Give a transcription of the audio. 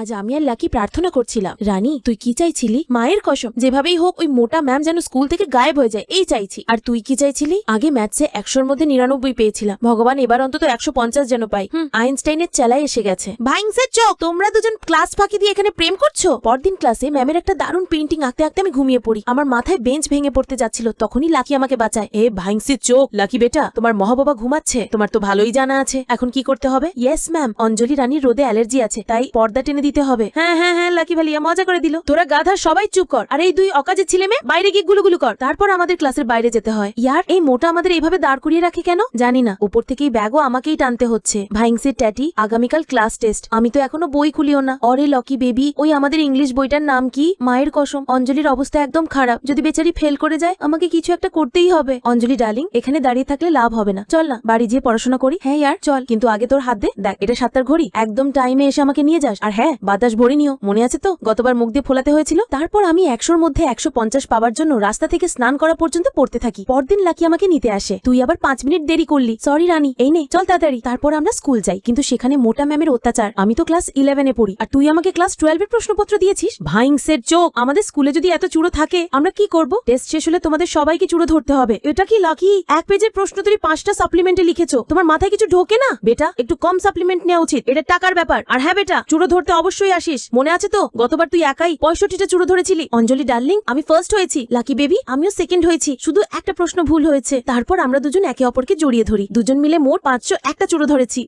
আজ আমি আর লাকি প্রার্থনা করছিলাম। রানী তুই কি চাইছিলি? মায়ের কসম। যেভাবেই হোক ওই মোটা ম্যাম যেন স্কুল থেকে গায়েব হয়ে যায় এই চাইছি। আর তুই কি চাইছিলি? আগে ম্যাথসে একশোর মধ্যে নিরানব্বই পেয়েছিলাম। ভগবান এবার অন্তত একশো পঞ্চাশ যেন পাই। আইনস্টাইনের চেলাই এসে গেছে। ভাইংসের চোখ তোমরা দুজন ক্লাস ফাঁকি দিয়ে এখানে প্রেম করছ? পরদিন ক্লাসে ম্যামের একটা দারুণ পেন্টিং আঁকতে আঁকতে আমি ঘুমিয়ে পড়ি। আমার মাথায় বেঞ্চ ভেঙে পড়তে যাচ্ছিল তখনই লাকি আমাকে বাঁচায়। এ ভাইংসির চোখ লাকি বেটা তোমার মহাবাবা ঘুমাচ্ছে। তোমার তো ভালোই জানা আছে। এখন কি করতে হবে? ইয়েস ম্যাম অঞ্জলি রানীর রোদে অ্যালার্জি আছে তাই পর্দা টেনে দিতে হবে। হ্যাঁ হ্যাঁ হ্যাঁ লাকি ভালিয়া, মজা করে দিল। তোরা গাধা, সবাই চুপ কর। আর এই দুই অকাজের ছেলে মেয়ে, বাইরে গিয়ে গুলুগুলু কর। তারপর আমাদের ক্লাসের বাইরে যেতে হয়। ইয়ার, এই মোটা আমাদের এইভাবে দাঁড় করিয়ে রাখে কেন? জানি না। উপর থেকেই ব্যাগও আমাকেই টানতে হচ্ছে। ভাইংসের ট্যাটি, আগামীকাল ক্লাস টেস্ট। আমি তো এখনও বই খুলিও না। অরে, লকি বেবি, ওই আমাদের ইংলিশ বইটার নাম কি? মায়ের কসম। অঞ্জলির অবস্থা একদম খারাপ। যদি বেচারি ফেল করে যায়, আমাকে কিছু একটা করতেই হবে। অঞ্জলি, ডার্লিং, এখানে দাঁড়িয়ে থাকলে লাভ হবে না। চল না, বাড়ি যেয়ে পড়াশোনা করি। হ্যাঁ ইয়ার, চল। কিন্তু আগে তোর হাত দে। দেখ, এটা সাতটার ঘড়ি। একদম টাইমে এসে আমাকে নিয়ে যাস। আর হ্যাঁ বাতাস ভরে নিও, মনে আছে তো? গতবার মুখ দিয়ে ফোলাতে হয়েছিল। তারপর আমি একশোর মধ্যে একশো পঞ্চাশ পাওয়ার জন্য রাস্তা থেকে স্নান করা পর্যন্ত পড়তে থাকি। পরদিন লাকি আমাকে নিতে আসে। তুই আবার পাঁচ মিনিট দেরি করলি। সরি রানী। এই নে, চল তাড়াতাড়ি। তারপর আমরা স্কুল যাই। কিন্তু সেখানে মোটা ম্যামের অত্যাচার। আমি তো ক্লাস ইলেভেনে পড়ি। আর তুই আমাকে ক্লাস টুয়েলভের প্রশ্নপত্র দিয়েছিস? ভাইংসের চোখ। আমাদের স্কুলে যদি এত চুড়ো থাকে, আমরা কি করব? টেস্ট শেষ হলে তোমাদের সবাইকে চুড়ো ধরতে হবে। এটা কি, লাকি? এক পেজের প্রশ্ন তুমি পাঁচটা সাপ্লিমেন্টে লিখেছো। তোমার মাথায় কিছু ঢোকে না? বেটা, একটু কম সাপ্লিমেন্ট নেওয়া উচিত। এটা টাকার ব্যাপার। আর হ্যাঁ বেটা চুড়ো ধরতে অবশ্যই আসিস। মনে আছে তো? গতবার তুই একাই পঁয়ষট্টিটা চুরো ধরেছিলি। অঞ্জলি ডার্লিং, আমি ফার্স্ট হয়েছি। লাকি বেবি, আমিও সেকেন্ড হয়েছি। শুধু একটা প্রশ্ন ভুল হয়েছে। তারপর আমরা দুজন একে অপরকে জড়িয়ে ধরি। দুজন মিলে মোট পাঁচশো একটা চুরো ধরেছি।